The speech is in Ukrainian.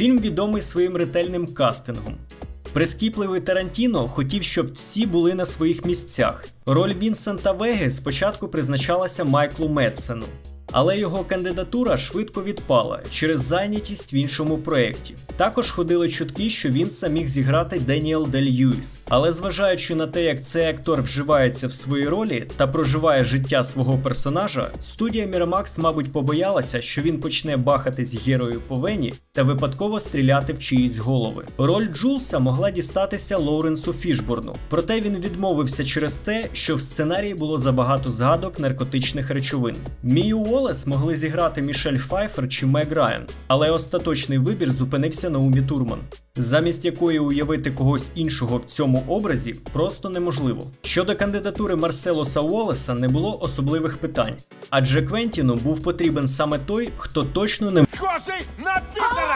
Фільм відомий своїм ретельним кастингом. Прискіпливий Тарантіно хотів, щоб всі були на своїх місцях. Роль Вінсента Веги спочатку призначалася Майклу Медсену, але його кандидатура швидко відпала через зайнятість в іншому проєкті. Також ходили чутки, що він сам міг зіграти Деніел Дель Льюіс. Але зважаючи на те, як цей актор вживається в своїй ролі та проживає життя свого персонажа, студія Miramax, мабуть, побоялася, що він почне бахатись герою по вені та випадково стріляти в чиїсь голови. Роль Джулса могла дістатися Лоуренсу Фішборну, проте він відмовився через те, що в сценарії було забагато згадок наркотичних речовин. Мію Уоллес могли зіграти Мішель Файфер чи Мег Райан, але остаточний вибір зупинився на Умі Турман, замість якої уявити когось іншого в цьому образі просто неможливо. Щодо кандидатури Марселоса Уоллеса не було особливих питань, адже Квентіну був потрібен саме той, хто точно не Схожий на Пітера!